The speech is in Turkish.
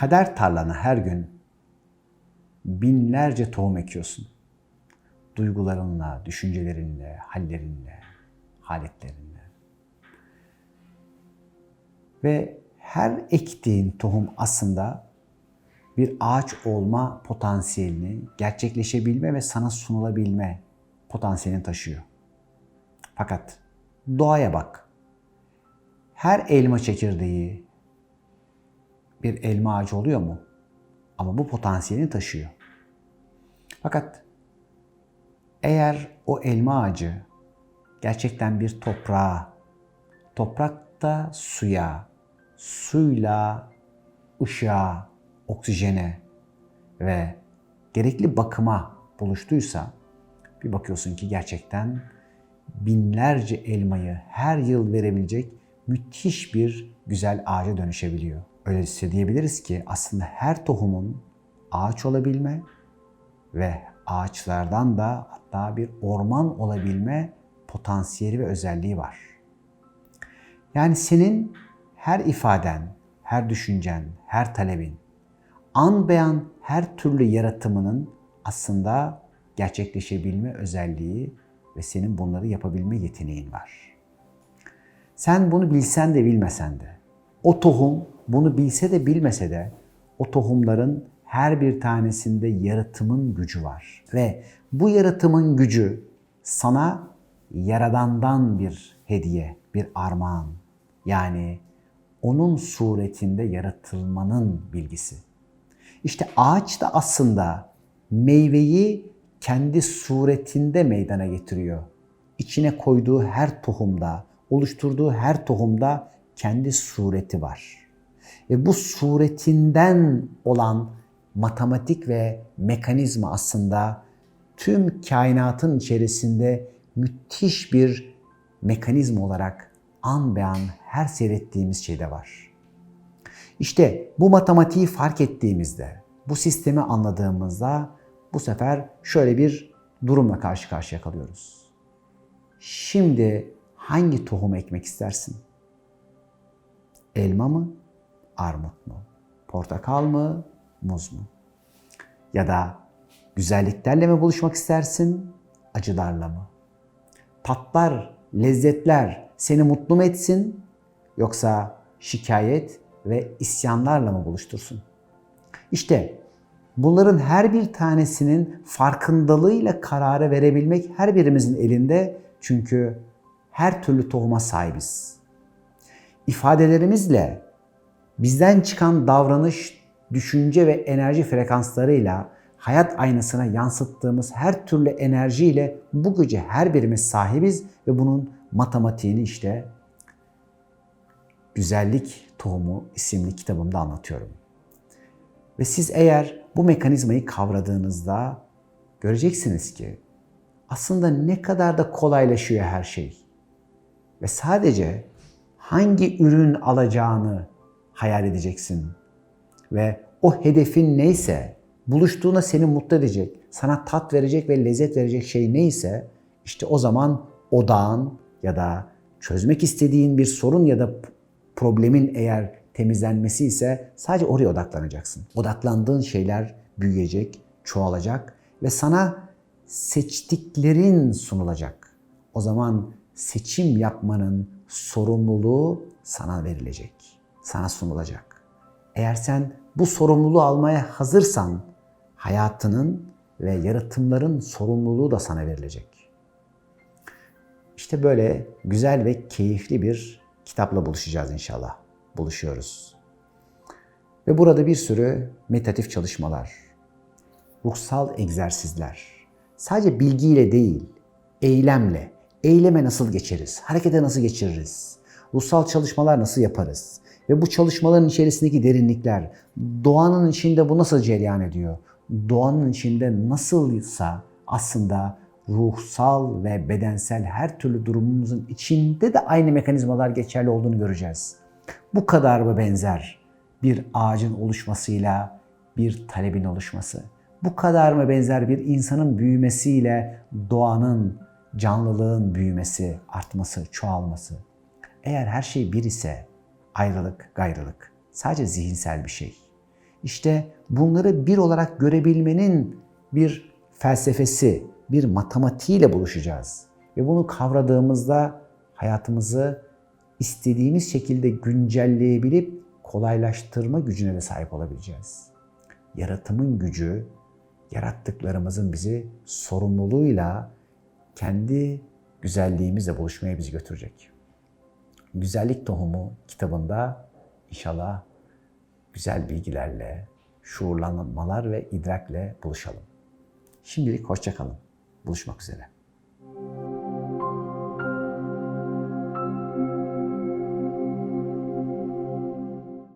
kader tarlana her gün binlerce tohum ekiyorsun. Duygularınla, düşüncelerinle, hallerinle, haletlerinle. Ve her ektiğin tohum aslında bir ağaç olma potansiyelini, gerçekleşebilme ve sana sunulabilme potansiyelini taşıyor. Fakat doğaya bak. Her elma çekirdeği bir elma ağacı oluyor mu? Ama bu potansiyelini taşıyor. Fakat eğer o elma ağacı gerçekten bir toprağa, toprakta suya, suyla ışığa, oksijene ve gerekli bakıma buluştuysa bir bakıyorsun ki gerçekten binlerce elmayı her yıl verebilecek müthiş bir güzel ağaca dönüşebiliyor. Öyle hissedebiliriz ki aslında her tohumun ağaç olabilme ve ağaçlardan da hatta bir orman olabilme potansiyeli ve özelliği var. Yani senin her ifaden, her düşüncen, her talebin, an beyan her türlü yaratımının aslında gerçekleşebilme özelliği ve senin bunları yapabilme yeteneğin var. Sen bunu bilsen de bilmesen de, o tohum bunu bilse de bilmese de o tohumların her bir tanesinde yaratımın gücü var. Ve bu yaratımın gücü sana yaradandan bir hediye, bir armağan. Yani onun suretinde yaratılmanın bilgisi. İşte ağaç da aslında meyveyi kendi suretinde meydana getiriyor. İçine koyduğu her tohumda, oluşturduğu her tohumda kendi sureti var. Ve bu suretinden olan matematik ve mekanizma aslında tüm kainatın içerisinde müthiş bir mekanizma olarak an be an her seyrettiğimiz şeyde var. İşte bu matematiği fark ettiğimizde, bu sistemi anladığımızda bu sefer şöyle bir durumla karşı karşıya kalıyoruz. Şimdi hangi tohum ekmek istersin? Elma mı? Armut mu? Portakal mı? Muz mu? Ya da güzelliklerle mi buluşmak istersin? Acılarla mı? Tatlar, lezzetler seni mutlu mu etsin? Yoksa şikayet ve isyanlarla mı buluştursun? İşte bunların her bir tanesinin farkındalığıyla kararı verebilmek her birimizin elinde. Çünkü her türlü tohuma sahibiz. İfadelerimizle bizden çıkan davranış, düşünce ve enerji frekanslarıyla hayat aynasına yansıttığımız her türlü enerjiyle bu güce her birimiz sahibiz ve bunun matematiğini işte Güzellik Tohumu isimli kitabımda anlatıyorum. Ve siz eğer bu mekanizmayı kavradığınızda göreceksiniz ki aslında ne kadar da kolaylaşıyor her şey. Ve sadece hangi ürün alacağını hayal edeceksin. Ve o hedefin neyse, buluştuğunda seni mutlu edecek, sana tat verecek ve lezzet verecek şey neyse, işte o zaman odağın ya da çözmek istediğin bir sorun ya da problemin eğer temizlenmesi ise sadece oraya odaklanacaksın. Odaklandığın şeyler büyüyecek, çoğalacak ve sana seçtiklerin sunulacak. O zaman seçim yapmanın sorumluluğu sana verilecek, sana sunulacak. Eğer sen bu sorumluluğu almaya hazırsan hayatının ve yaratımların sorumluluğu da sana verilecek. İşte böyle güzel ve keyifli bir kitapla buluşacağız inşallah. Buluşuyoruz. Ve burada bir sürü meditatif çalışmalar, ruhsal egzersizler, sadece bilgiyle değil, eylemle, eyleme nasıl geçeriz, harekete nasıl geçiririz, ruhsal çalışmalar nasıl yaparız ve bu çalışmaların içerisindeki derinlikler, doğanın içinde bu nasıl cereyan ediyor, doğanın içinde nasılsa aslında ruhsal ve bedensel her türlü durumumuzun içinde de aynı mekanizmalar geçerli olduğunu göreceğiz. Bu kadar mı benzer bir ağacın oluşmasıyla bir talebin oluşması? Bu kadar mı benzer bir insanın büyümesiyle doğanın, canlılığın büyümesi, artması, çoğalması? Eğer her şey bir ise ayrılık, gayrılık sadece zihinsel bir şey. İşte bunları bir olarak görebilmenin bir felsefesi, bir matematiğiyle buluşacağız. Ve bunu kavradığımızda hayatımızı istediğimiz şekilde güncelleyebilip kolaylaştırma gücüne de sahip olabileceğiz. Yaratımın gücü, yarattıklarımızın bizi sorumluluğuyla kendi güzelliğimizle buluşmaya bizi götürecek. Güzellik Tohumu kitabında inşallah güzel bilgilerle, şuurlanmalar ve idrakle buluşalım. Şimdilik hoşçakalın. Buluşmak üzere.